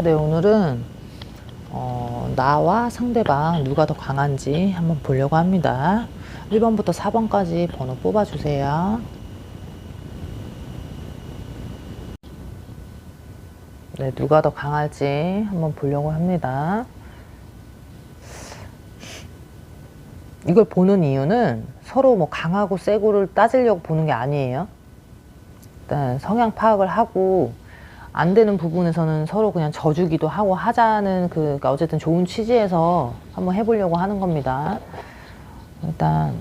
네, 오늘은 어, 나와 상대방 누가 더 강한지 한번 보려고 합니다. 1번부터 4번까지 번호 뽑아주세요. 네, 누가 더 강할지 한번 보려고 합니다. 이걸 보는 이유는 서로 뭐 강하고 세고를 따지려고 보는 게 아니에요. 일단 성향 파악을 하고 안 되는 부분에서는 서로 그냥 져주기도 하고 하자는 그 그러니까 어쨌든 좋은 취지에서 한번 해보려고 하는 겁니다. 일단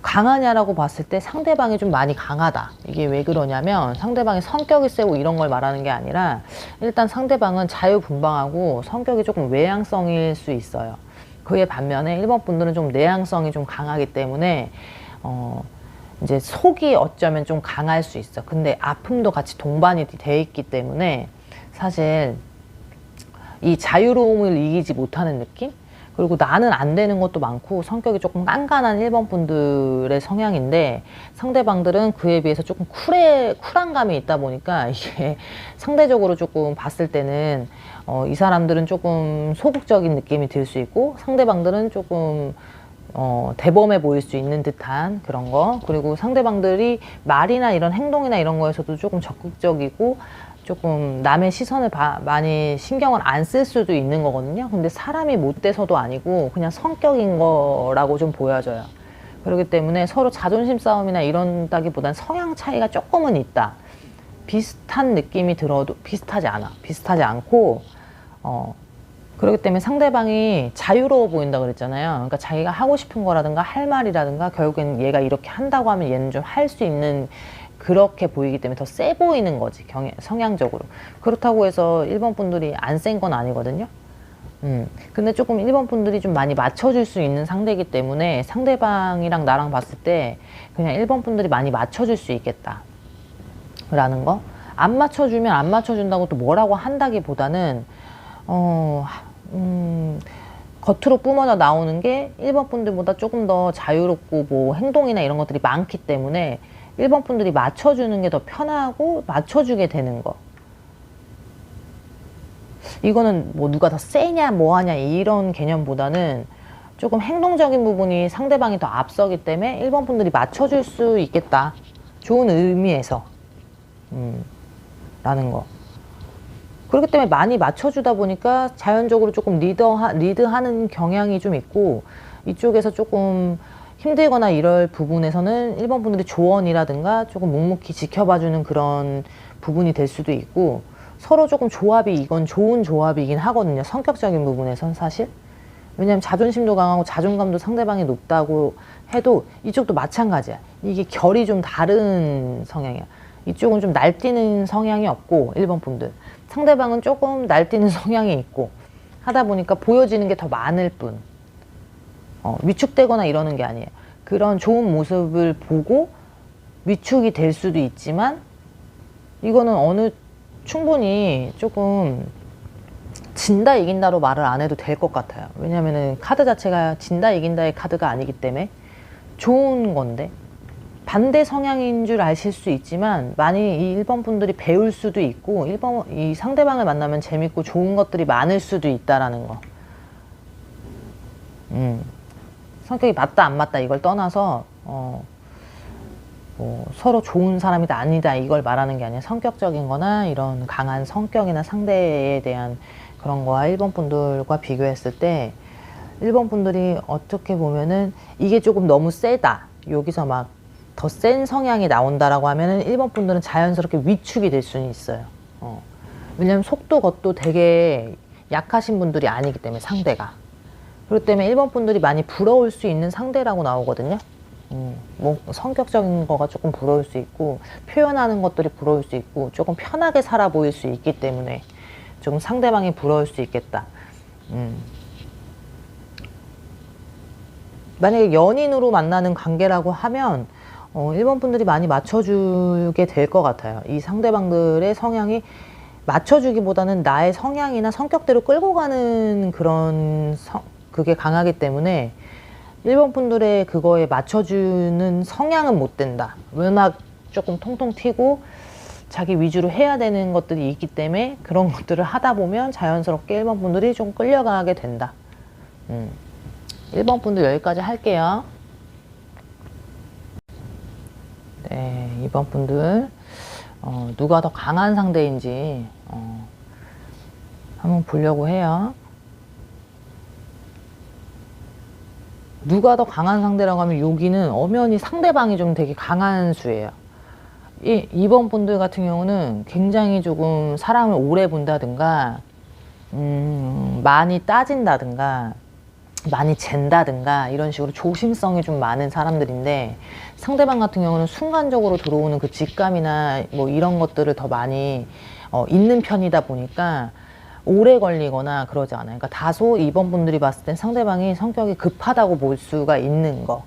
강하냐라고 봤을 때 상대방이 좀 많이 강하다. 이게 왜 그러냐면 상대방이 성격이 세고 이런 걸 말하는 게 아니라 일단 상대방은 자유분방하고 성격이 조금 외향성일 수 있어요. 그에 반면에 1번 분들은 좀 내향성이 좀 강하기 때문에 어 이제 속이 어쩌면 좀 강할 수 있어. 근데 아픔도 같이 동반이 돼 있기 때문에 사실 이 자유로움을 이기지 못하는 느낌? 그리고 나는 안 되는 것도 많고 성격이 조금 깐깐한 1번 분들의 성향인데 상대방들은 그에 비해서 조금 쿨해, 쿨한 감이 있다 보니까 이게 상대적으로 조금 봤을 때는 어, 이 사람들은 조금 소극적인 느낌이 들 수 있고 상대방들은 조금 어, 대범해 보일 수 있는 듯한 그런 거. 그리고 상대방들이 말이나 이런 행동이나 이런 거에서도 조금 적극적이고 조금 남의 시선을 바, 많이 신경을 안 쓸 수도 있는 거거든요. 근데 사람이 못 돼서도 아니고 그냥 성격인 거라고 좀 보여져요. 그렇기 때문에 서로 자존심 싸움이나 이런다기보단 성향 차이가 조금은 있다. 비슷한 느낌이 들어도 비슷하지 않아. 비슷하지 않고, 어, 그렇기 때문에 상대방이 자유로워 보인다 그랬잖아요. 그러니까 자기가 하고 싶은 거라든가 할 말이라든가 결국엔 얘가 이렇게 한다고 하면 얘는 좀 할 수 있는 그렇게 보이기 때문에 더 세 보이는 거지 경 성향적으로 그렇다고 해서 일본 분들이 안 센 건 아니거든요. 음 근데 조금 일본 분들이 좀 많이 맞춰줄 수 있는 상대이기 때문에 상대방이랑 나랑 봤을 때 그냥 일본 분들이 많이 맞춰줄 수 있겠다. 라는 거. 안 맞춰주면 안 맞춰준다고 또 뭐라고 한다기보다는 어, 음, 겉으로 뿜어져 나오는 게 1번 분들보다 조금 더 자유롭고 뭐 행동이나 이런 것들이 많기 때문에 1번 분들이 맞춰주는 게 더 편하고 맞춰주게 되는 거. 이거는 뭐 누가 더 세냐 뭐하냐 이런 개념보다는 조금 행동적인 부분이 상대방이 더 앞서기 때문에 1번 분들이 맞춰줄 수 있겠다. 좋은 의미에서. 음, 라는 거. 그렇기 때문에 많이 맞춰주다 보니까 자연적으로 조금 리더, 리드하는 경향이 좀 있고 이쪽에서 조금 힘들거나 이럴 부분에서는 일본 분들이 조언이라든가 조금 묵묵히 지켜봐주는 그런 부분이 될 수도 있고 서로 조금 조합이 이건 좋은 조합이긴 하거든요. 성격적인 부분에선 사실. 왜냐하면 자존심도 강하고 자존감도 상대방이 높다고 해도 이쪽도 마찬가지야. 이게 결이 좀 다른 성향이야. 이쪽은 좀 날뛰는 성향이 없고 1번 분들. 상대방은 조금 날뛰는 성향이 있고 하다 보니까 보여지는 게 더 많을 뿐. 어, 위축되거나 이러는 게 아니에요. 그런 좋은 모습을 보고 위축이 될 수도 있지만 이거는 어느 충분히 조금 진다 이긴다로 말을 안 해도 될 것 같아요. 왜냐면은 카드 자체가 진다 이긴다의 카드가 아니기 때문에 좋은 건데 반대 성향인 줄 아실 수 있지만 많이 이 1번 분들이 배울 수도 있고 1번 이 상대방을 만나면 재밌고 좋은 것들이 많을 수도 있다라는 거. 음. 성격이 맞다 안 맞다 이걸 떠나서 어, 뭐 서로 좋은 사람이다 아니다 이걸 말하는 게 아니라 성격적인 거나 이런 강한 성격이나 상대에 대한 그런 거와 1번 분들과 비교했을 때 1번 분들이 어떻게 보면은 이게 조금 너무 세다 여기서 막 더 센 성향이 나온다라고 하면은 1번 분들은 자연스럽게 위축이 될 수는 있어요. 어. 왜냐면 속도 겉도 되게 약하신 분들이 아니기 때문에 상대가. 그렇기 때문에 1번 분들이 많이 부러울 수 있는 상대라고 나오거든요. 음, 뭐 성격적인 거가 조금 부러울 수 있고 표현하는 것들이 부러울 수 있고 조금 편하게 살아 보일 수 있기 때문에 조금 상대방이 부러울 수 있겠다. 음. 만약에 연인으로 만나는 관계라고 하면 어, 1번 분들이 많이 맞춰주게 될 것 같아요. 이 상대방들의 성향이 맞춰주기보다는 나의 성향이나 성격대로 끌고 가는 그런 성, 그게 강하기 때문에 1번 분들의 그거에 맞춰주는 성향은 못 된다. 워낙 조금 통통 튀고 자기 위주로 해야 되는 것들이 있기 때문에 그런 것들을 하다 보면 자연스럽게 1번 분들이 좀 끌려가게 된다. 음. 1번 분들 여기까지 할게요. 네, 2번 분들. 어, 누가 더 강한 상대인지 어, 한번 보려고 해요. 누가 더 강한 상대라고 하면 여기는 엄연히 상대방이 좀 되게 강한 수예요. 이 2번 분들 같은 경우는 굉장히 조금 사람을 오래 본다든가, 음, 많이 따진다든가, 많이 잰다든가, 이런 식으로 조심성이 좀 많은 사람들인데, 상대방 같은 경우는 순간적으로 들어오는 그 직감이나 뭐 이런 것들을 더 많이 어, 있는 편이다 보니까, 오래 걸리거나 그러지 않아요. 그러니까 다소 2번 분들이 봤을 땐 상대방이 성격이 급하다고 볼 수가 있는 거.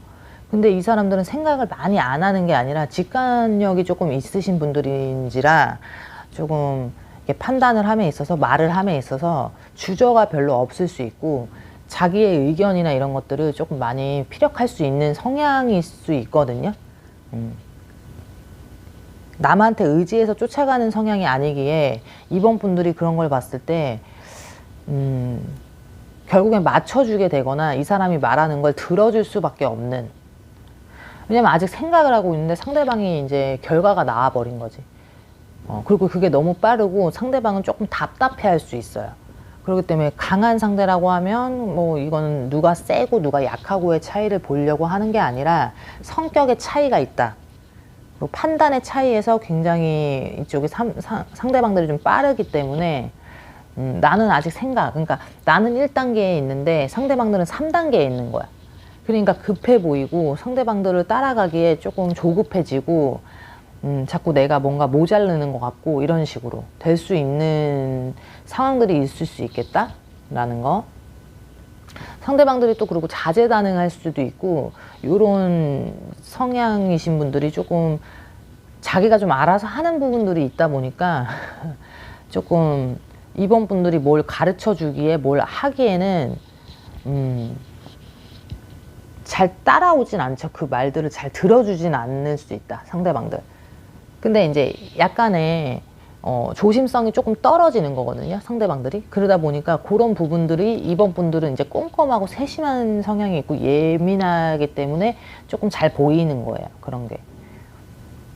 근데 이 사람들은 생각을 많이 안 하는 게 아니라 직관력이 조금 있으신 분들인지라 조금 판단을 함에 있어서 말을 함에 있어서 주저가 별로 없을 수 있고 자기의 의견이나 이런 것들을 조금 많이 피력할 수 있는 성향일 수 있거든요. 음. 남한테 의지해서 쫓아가는 성향이 아니기에 이번 분들이 그런 걸 봤을 때 음, 결국엔 맞춰주게 되거나 이 사람이 말하는 걸 들어줄 수밖에 없는 왜냐면 아직 생각을 하고 있는데 상대방이 이제 결과가 나와버린 거지 어, 그리고 그게 너무 빠르고 상대방은 조금 답답해 할 수 있어요 그렇기 때문에 강한 상대라고 하면 뭐 이거는 누가 세고 누가 약하고의 차이를 보려고 하는 게 아니라 성격의 차이가 있다. 뭐 판단의 차이에서 굉장히 이쪽이 삼, 상, 상대방들이 좀 빠르기 때문에 음, 나는 아직 생각 그러니까 나는 1단계에 있는데 상대방들은 3단계에 있는 거야. 그러니까 급해 보이고 상대방들을 따라가기에 조금 조급해지고 음, 자꾸 내가 뭔가 모자르는 것 같고 이런 식으로 될 수 있는 상황들이 있을 수 있겠다라는 거 상대방들이 또 그리고 자제다능할 수도 있고 이런 성향이신 분들이 조금 자기가 좀 알아서 하는 부분들이 있다 보니까 조금 이번 분들이 뭘 가르쳐 주기에 뭘 하기에는 음, 잘 따라오진 않죠. 그 말들을 잘 들어주진 않을 수 있다. 상대방들. 근데 이제 약간의 어, 조심성이 조금 떨어지는 거거든요. 상대방들이. 그러다 보니까 그런 부분들이 이번 분들은 이제 꼼꼼하고 세심한 성향이 있고 예민하기 때문에 조금 잘 보이는 거예요. 그런 게.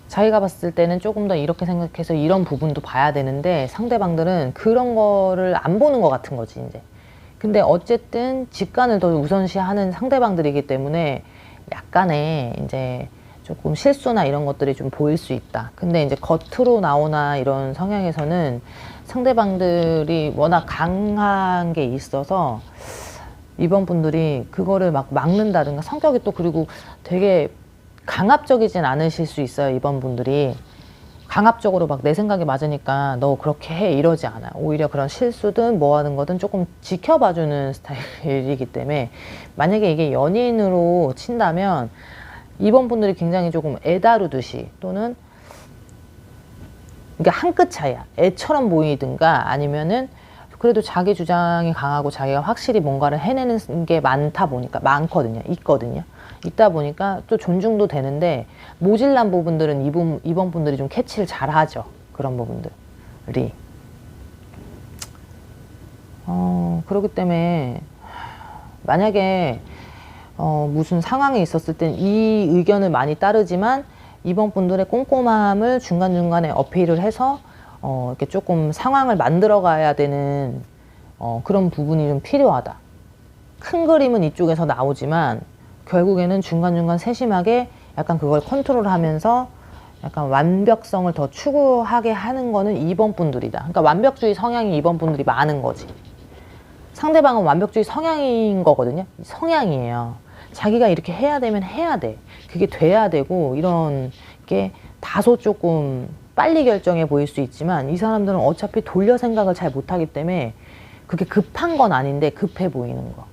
자기가 봤을 때는 조금 더 이렇게 생각해서 이런 부분도 봐야 되는데 상대방들은 그런 거를 안 보는 것 같은 거지, 이제. 근데 어쨌든 직관을 더 우선시하는 상대방들이기 때문에 약간의 이제 조금 실수나 이런 것들이 좀 보일 수 있다. 근데 이제 겉으로 나오나 이런 성향에서는 상대방들이 워낙 강한 게 있어서 이번 분들이 그거를 막 막는다든가 성격이 또 그리고 되게 강압적이진 않으실 수 있어요. 이번 분들이. 강압적으로 막 내 생각이 맞으니까 너 그렇게 해 이러지 않아요. 오히려 그런 실수든 뭐 하는 거든 조금 지켜봐주는 스타일이기 때문에 만약에 이게 연인으로 친다면 이번 분들이 굉장히 조금 애다루듯이 또는 이게 한끗 차이야. 애처럼 보이든가 아니면은 그래도 자기 주장이 강하고 자기가 확실히 뭔가를 해내는 게 많다 보니까 많거든요. 있거든요. 있다 보니까 또 존중도 되는데 모질란 부분들은 이번, 이번 분들이 좀 캐치를 잘 하죠. 그런 부분들이. 어, 그렇기 때문에 만약에 어, 무슨 상황이 있었을 땐 이 의견을 많이 따르지만 이번 분들의 꼼꼼함을 중간중간에 어필을 해서 어, 이렇게 조금 상황을 만들어 가야 되는 어, 그런 부분이 좀 필요하다. 큰 그림은 이쪽에서 나오지만 결국에는 중간중간 세심하게 약간 그걸 컨트롤 하면서 약간 완벽성을 더 추구하게 하는 거는 2번 분들이다. 그러니까 완벽주의 성향이 2번 분들이 많은 거지. 상대방은 완벽주의 성향인 거거든요. 성향이에요. 자기가 이렇게 해야 되면 해야 돼. 그게 돼야 되고 이런 게 다소 조금 빨리 결정해 보일 수 있지만 이 사람들은 어차피 돌려 생각을 잘 못하기 때문에 그게 급한 건 아닌데 급해 보이는 거.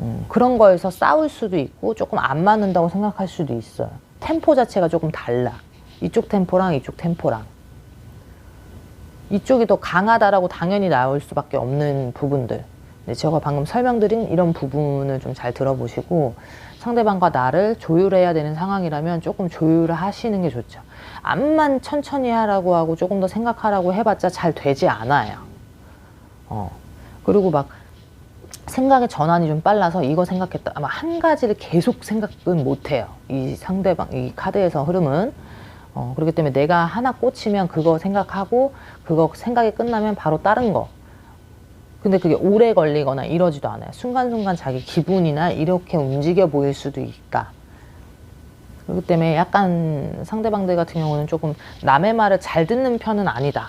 음, 그런 거에서 싸울 수도 있고 조금 안 맞는다고 생각할 수도 있어요. 템포 자체가 조금 달라. 이쪽 템포랑 이쪽 템포랑. 이쪽이 더 강하다라고 당연히 나올 수밖에 없는 부분들. 네, 제가 방금 설명드린 이런 부분을 좀 잘 들어보시고 상대방과 나를 조율해야 되는 상황이라면 조금 조율을 하시는 게 좋죠. 암만 천천히 하라고 하고 조금 더 생각하라고 해봤자 잘 되지 않아요. 어. 그리고 막 생각의 전환이 좀 빨라서 이거 생각했다. 아마 한 가지를 계속 생각은 못 해요. 이 상대방, 이 카드에서 흐름은. 어, 그렇기 때문에 내가 하나 꽂히면 그거 생각하고 그거 생각이 끝나면 바로 다른 거. 근데 그게 오래 걸리거나 이러지도 않아요. 순간순간 자기 기분이나 이렇게 움직여 보일 수도 있다. 그렇기 때문에 약간 상대방들 같은 경우는 조금 남의 말을 잘 듣는 편은 아니다.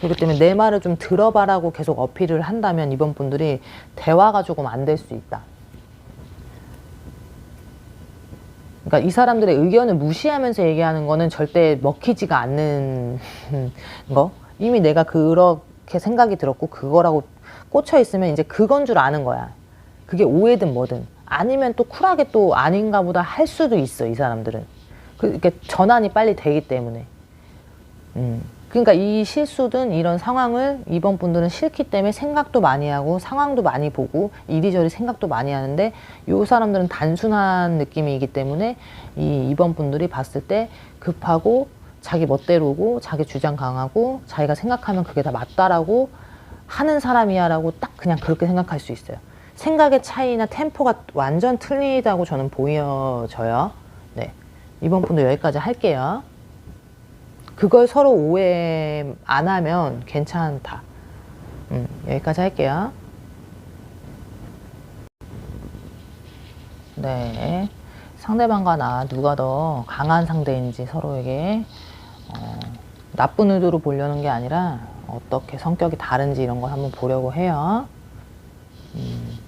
그렇기 때문에 내 말을 좀 들어봐라고 계속 어필을 한다면 이번 분들이 대화가 조금 안 될 수 있다. 그러니까 이 사람들의 의견을 무시하면서 얘기하는 거는 절대 먹히지가 않는 거. 이미 내가 그렇게 생각이 들었고 그거라고 꽂혀 있으면 이제 그건 줄 아는 거야. 그게 오해든 뭐든. 아니면 또 쿨하게 또 아닌가 보다 할 수도 있어, 이 사람들은. 그러니까 전환이 빨리 되기 때문에. 음. 그러니까 이 실수든 이런 상황을 이번 분들은 싫기 때문에 생각도 많이 하고 상황도 많이 보고 이리저리 생각도 많이 하는데 요 사람들은 단순한 느낌이기 때문에 이 이번 분들이 봤을 때 급하고 자기 멋대로고 자기 주장 강하고 자기가 생각하면 그게 다 맞다라고 하는 사람이야 라고 딱 그냥 그렇게 생각할 수 있어요. 생각의 차이나 템포가 완전 틀리다고 저는 보여져요. 네. 이번 분도 여기까지 할게요. 그걸 서로 오해 안 하면 괜찮다. 음, 여기까지 할게요. 네. 상대방과 나 누가 더 강한 상대인지 서로에게 어, 나쁜 의도로 보려는 게 아니라 어떻게 성격이 다른지 이런 걸 한번 보려고 해요. 음.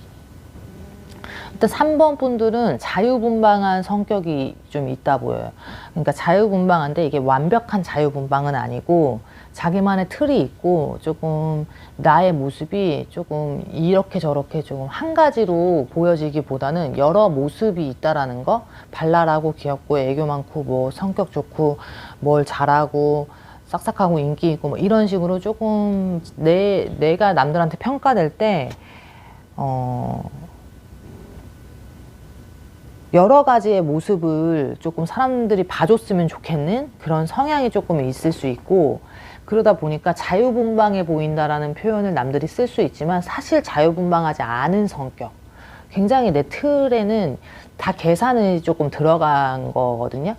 일단 3번 분들은 자유분방한 성격이 좀 있다 보여요. 그러니까 자유분방한데 이게 완벽한 자유분방은 아니고 자기만의 틀이 있고 조금 나의 모습이 조금 이렇게 저렇게 조금 한 가지로 보여지기보다는 여러 모습이 있다라는 거 발랄하고 귀엽고 애교 많고 뭐 성격 좋고 뭘 잘하고 싹싹하고 인기 있고 뭐 이런 식으로 조금 내 내가 남들한테 평가될 때 어. 여러 가지의 모습을 조금 사람들이 봐줬으면 좋겠는 그런 성향이 조금 있을 수 있고 그러다 보니까 자유분방해 보인다라는 표현을 남들이 쓸 수 있지만 사실 자유분방하지 않은 성격 굉장히 내 틀에는 다 계산이 조금 들어간 거거든요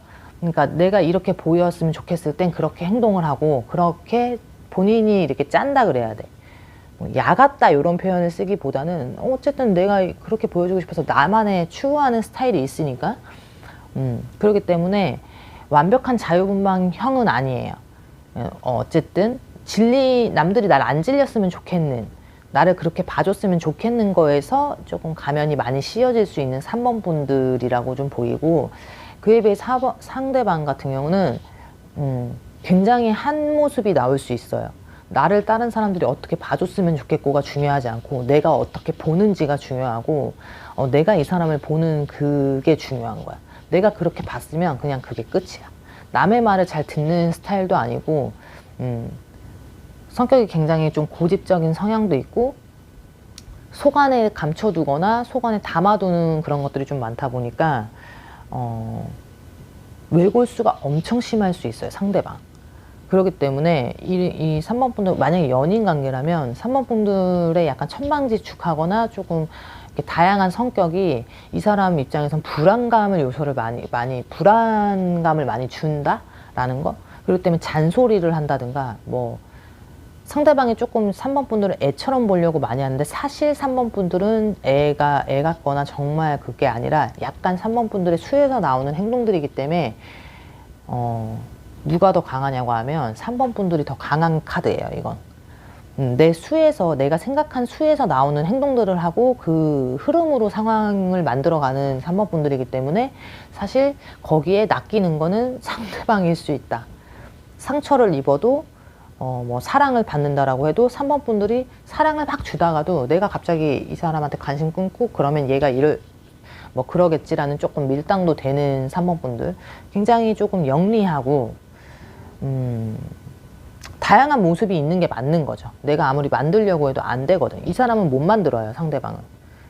그러니까 내가 이렇게 보였으면 좋겠을 땐 그렇게 행동을 하고 그렇게 본인이 이렇게 짠다 그래야 돼뭐 야같다 이런 표현을 쓰기보다는 어쨌든 내가 그렇게 보여주고 싶어서 나만의 추구하는 스타일이 있으니까 음, 그렇기 때문에 완벽한 자유분방형은 아니에요. 어, 어쨌든 진리 남들이 날 안 질렸으면 좋겠는 나를 그렇게 봐줬으면 좋겠는 거에서 조금 가면이 많이 씌어질 수 있는 3번 분들이라고 좀 보이고 그에 비해 4번, 상대방 같은 경우는 음, 굉장히 한 모습이 나올 수 있어요. 나를 다른 사람들이 어떻게 봐줬으면 좋겠고가 중요하지 않고 내가 어떻게 보는지가 중요하고 어, 내가 이 사람을 보는 그게 중요한 거야. 내가 그렇게 봤으면 그냥 그게 끝이야. 남의 말을 잘 듣는 스타일도 아니고 음, 성격이 굉장히 좀 고집적인 성향도 있고 속 안에 감춰두거나 속 안에 담아두는 그런 것들이 좀 많다 보니까 어, 외골수가 엄청 심할 수 있어요 상대방. 그렇기 때문에 이, 이 3번 분들 만약에 연인 관계라면 3번 분들의 약간 천방지축하거나 조금 이렇게 다양한 성격이 이 사람 입장에선 불안감을 요소를 많이 많이 불안감을 많이 준다라는 거 그렇기 때문에 잔소리를 한다든가 뭐 상대방이 조금 3번 분들은 애처럼 보려고 많이 하는데 사실 3번 분들은 애가 애 같거나 정말 그게 아니라 약간 3번 분들의 수에서 나오는 행동들이기 때문에 어 누가 더 강하냐고 하면 3번 분들이 더 강한 카드예요, 이건. 음, 내 수에서, 내가 생각한 수에서 나오는 행동들을 하고 그 흐름으로 상황을 만들어가는 3번 분들이기 때문에 사실 거기에 낚이는 거는 상대방일 수 있다. 상처를 입어도 어, 뭐 사랑을 받는다라고 해도 3번 분들이 사랑을 막 주다가도 내가 갑자기 이 사람한테 관심 끊고 그러면 얘가 이를 뭐 그러겠지라는 조금 밀당도 되는 3번 분들 굉장히 조금 영리하고 음, 다양한 모습이 있는 게 맞는 거죠. 내가 아무리 만들려고 해도 안 되거든. 이 사람은 못 만들어요, 상대방은.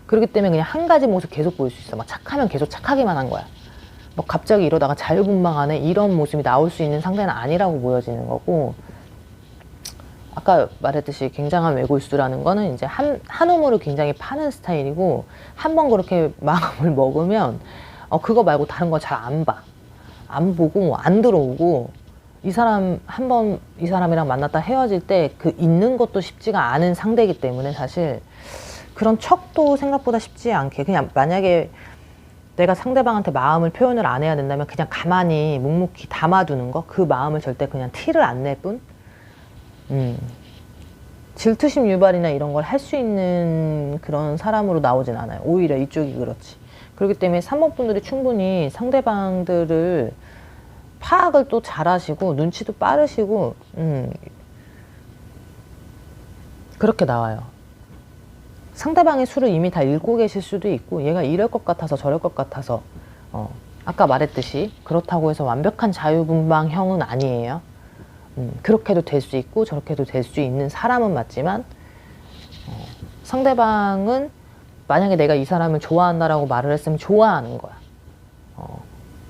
그렇기 때문에 그냥 한 가지 모습 계속 보일 수 있어. 막 착하면 계속 착하기만 한 거야. 뭐 갑자기 이러다가 자유분방하네 이런 모습이 나올 수 있는 상대는 아니라고 보여지는 거고 아까 말했듯이 굉장한 외골수라는 거는 이제 한, 한 우물을 굉장히 파는 스타일이고 한 번 그렇게 마음을 먹으면 어, 그거 말고 다른 거 잘 안 봐. 안 보고 안 들어오고 이 사람 한 번 이 사람이랑 만났다 헤어질 때 그 있는 것도 쉽지가 않은 상대이기 때문에 사실 그런 척도 생각보다 쉽지 않게 그냥 만약에 내가 상대방한테 마음을 표현을 안 해야 된다면 그냥 가만히 묵묵히 담아두는 거 그 마음을 절대 그냥 티를 안 낼 뿐 음. 질투심 유발이나 이런 걸 할 수 있는 그런 사람으로 나오진 않아요 오히려 이쪽이 그렇지 그렇기 때문에 3번 분들이 충분히 상대방들을 파악을 또 잘하시고 눈치도 빠르시고 음, 그렇게 나와요. 상대방의 수를 이미 다 읽고 계실 수도 있고 얘가 이럴 것 같아서 저럴 것 같아서 어, 아까 말했듯이 그렇다고 해서 완벽한 자유분방형은 아니에요. 음, 그렇게도 될 수 있고 저렇게도 될 수 있는 사람은 맞지만 어, 상대방은 만약에 내가 이 사람을 좋아한다라고 말을 했으면 좋아하는 거야. 어,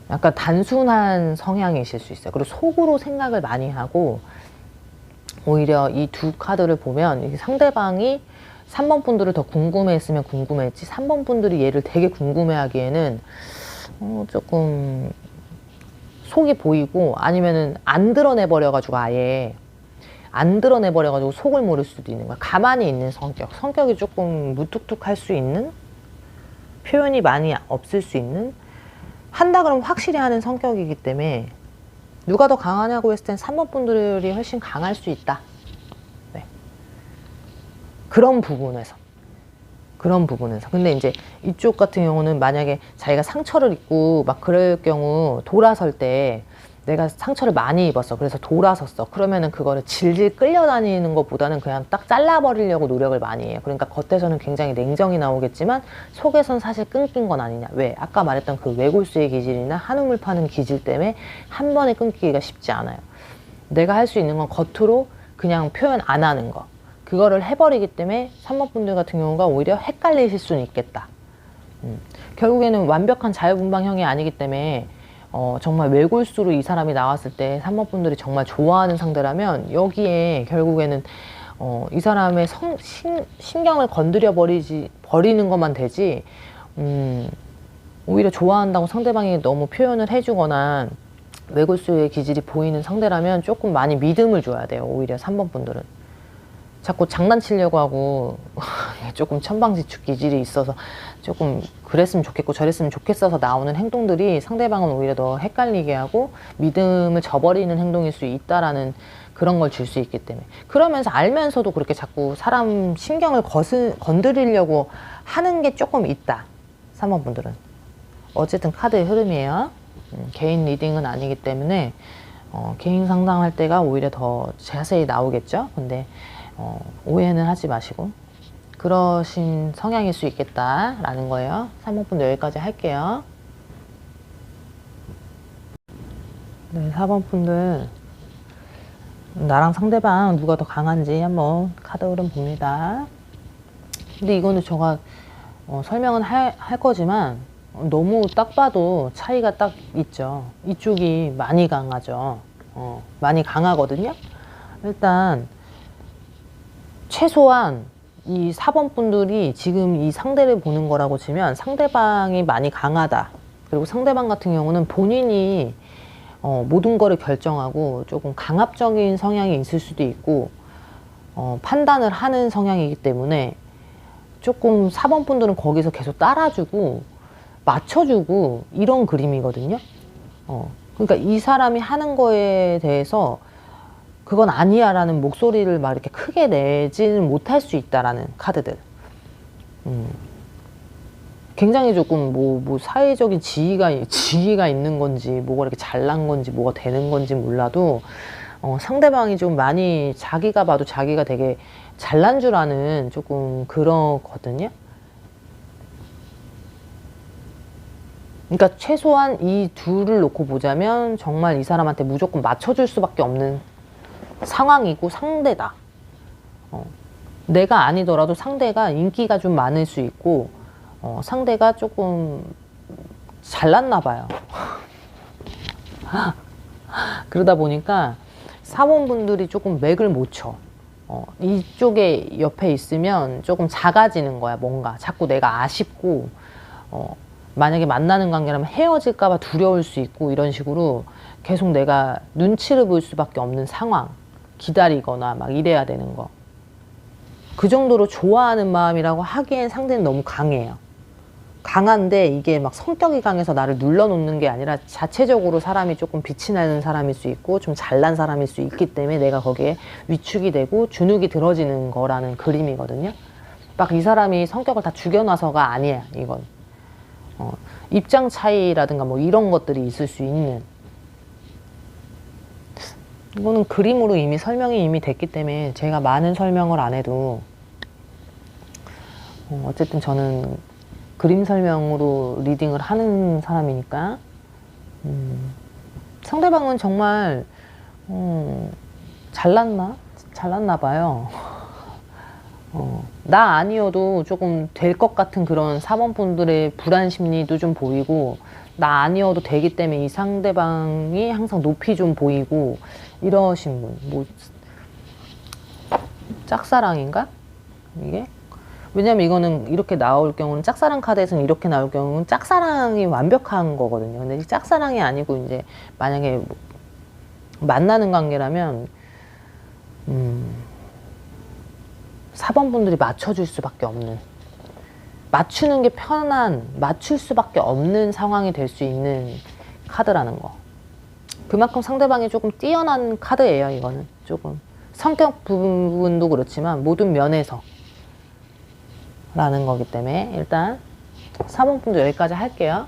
약간 단순한 성향이실 수 있어요. 그리고 속으로 생각을 많이 하고 오히려 이 두 카드를 보면 상대방이 3번 분들을 더 궁금해했으면 궁금했지 3번 분들이 얘를 되게 궁금해하기에는 어, 조금 속이 보이고 아니면은 안 드러내 버려가지고 아예 안 드러내 버려가지고 속을 모를 수도 있는 거야. 가만히 있는 성격. 성격이 조금 무뚝뚝할 수 있는 표현이 많이 없을 수 있는 한다 그러면 확실히 하는 성격이기 때문에 누가 더 강하냐고 했을 땐 3번 분들이 훨씬 강할 수 있다. 네. 그런 부분에서. 그런 부분에서. 근데 이제 이쪽 같은 경우는 만약에 자기가 상처를 입고 막 그럴 경우 돌아설 때 내가 상처를 많이 입었어. 그래서 돌아섰어. 그러면은 그거를 질질 끌려다니는 것보다는 그냥 딱 잘라버리려고 노력을 많이 해요. 그러니까 겉에서는 굉장히 냉정이 나오겠지만 속에선 사실 끊긴 건 아니냐. 왜? 아까 말했던 그 외골수의 기질이나 한우물 파는 기질 때문에 한 번에 끊기기가 쉽지 않아요. 내가 할 수 있는 건 겉으로 그냥 표현 안 하는 거. 그거를 해버리기 때문에 3번 분들 같은 경우가 오히려 헷갈리실 수는 있겠다. 음. 결국에는 완벽한 자유분방형이 아니기 때문에 어, 정말 외골수로 이 사람이 나왔을 때 3번 분들이 정말 좋아하는 상대라면 여기에 결국에는 어, 이 사람의 성, 신, 신경을 건드려 버리지 버리는 것만 되지 음, 오히려 좋아한다고 상대방이 너무 표현을 해주거나 외골수의 기질이 보이는 상대라면 조금 많이 믿음을 줘야 돼요. 오히려 3번 분들은. 자꾸 장난치려고 하고 조금 천방지축 기질이 있어서 조금 그랬으면 좋겠고 저랬으면 좋겠어서 나오는 행동들이 상대방은 오히려 더 헷갈리게 하고 믿음을 저버리는 행동일 수 있다라는 그런 걸 줄 수 있기 때문에. 그러면서 알면서도 그렇게 자꾸 사람 신경을 거스, 건드리려고 하는 게 조금 있다. 3번 분들은. 어쨌든 카드의 흐름이에요. 음, 개인 리딩은 아니기 때문에 어, 개인 상담할 때가 오히려 더 자세히 나오겠죠? 근데 어, 오해는 하지 마시고 그러신 성향일 수 있겠다라는 거예요. 3번분 여기까지 할게요. 네, 4번 분들 나랑 상대방 누가 더 강한지 한번 카드 흐름 봅니다. 근데 이거는 제가 어, 설명은 할, 할 거지만 너무 딱 봐도 차이가 딱 있죠. 이쪽이 많이 강하죠. 어, 많이 강하거든요. 일단 최소한 이 4번 분들이 지금 이 상대를 보는 거라고 치면 상대방이 많이 강하다. 그리고 상대방 같은 경우는 본인이 어, 모든 거를 결정하고 조금 강압적인 성향이 있을 수도 있고 어, 판단을 하는 성향이기 때문에 조금 4번 분들은 거기서 계속 따라주고 맞춰주고 이런 그림이거든요. 어, 그러니까 이 사람이 하는 거에 대해서 그건 아니야 라는 목소리를 막 이렇게 크게 내지는 못할 수 있다라는 카드들. 음. 굉장히 조금 뭐, 뭐 사회적인 지위가, 지위가 있는 건지, 뭐가 이렇게 잘난 건지, 뭐가 되는 건지 몰라도, 어, 상대방이 좀 많이 자기가 봐도 자기가 되게 잘난 줄 아는 조금 그렇거든요. 그러니까 최소한 이 둘을 놓고 보자면 정말 이 사람한테 무조건 맞춰줄 수밖에 없는 상황이고 상대다. 어. 내가 아니더라도 상대가 인기가 좀 많을 수 있고 어, 상대가 조금 잘났나 봐요. 그러다 보니까 사원분들이 조금 맥을 못 쳐. 어, 이쪽에 옆에 있으면 조금 작아지는 거야, 뭔가. 자꾸 내가 아쉽고, 어, 만약에 만나는 관계라면 헤어질까봐 두려울 수 있고, 이런 식으로 계속 내가 눈치를 볼 수밖에 없는 상황. 기다리거나 막 이래야 되는 거. 그 정도로 좋아하는 마음이라고 하기엔 상대는 너무 강해요. 강한데 이게 막 성격이 강해서 나를 눌러놓는 게 아니라 자체적으로 사람이 조금 빛이 나는 사람일 수 있고 좀 잘난 사람일 수 있기 때문에 내가 거기에 위축이 되고 주눅이 들어지는 거라는 그림이거든요. 막 이 사람이 성격을 다 죽여놔서가 아니야, 이건. 어, 입장 차이라든가 뭐 이런 것들이 있을 수 있는. 이거는 그림으로 이미 설명이 이미 됐기 때문에 제가 많은 설명을 안 해도 어, 어쨌든 저는 그림 설명으로 리딩을 하는 사람이니까 음, 상대방은 정말 어, 잘났나? 잘났나 봐요. 어, 나 아니어도 조금 될 것 같은 그런 사원분들의 불안 심리도 좀 보이고 나 아니어도 되기 때문에 이 상대방이 항상 높이 좀 보이고 이러신 분. 뭐 짝사랑인가? 이게? 왜냐면 이거는 이렇게 나올 경우는 짝사랑 카드에서는 이렇게 나올 경우는 짝사랑이 완벽한 거거든요. 근데 이 짝사랑이 아니고 이제 만약에 뭐 만나는 관계라면 음, 사번분들이 맞춰줄 수밖에 없는 맞추는 게 편한 맞출 수밖에 없는 상황이 될 수 있는 카드라는 거. 그만큼 상대방이 조금 뛰어난 카드예요. 이거는 조금 성격 부분도 그렇지만 모든 면에서 라는 거기 때문에 일단 3번분도 여기까지 할게요.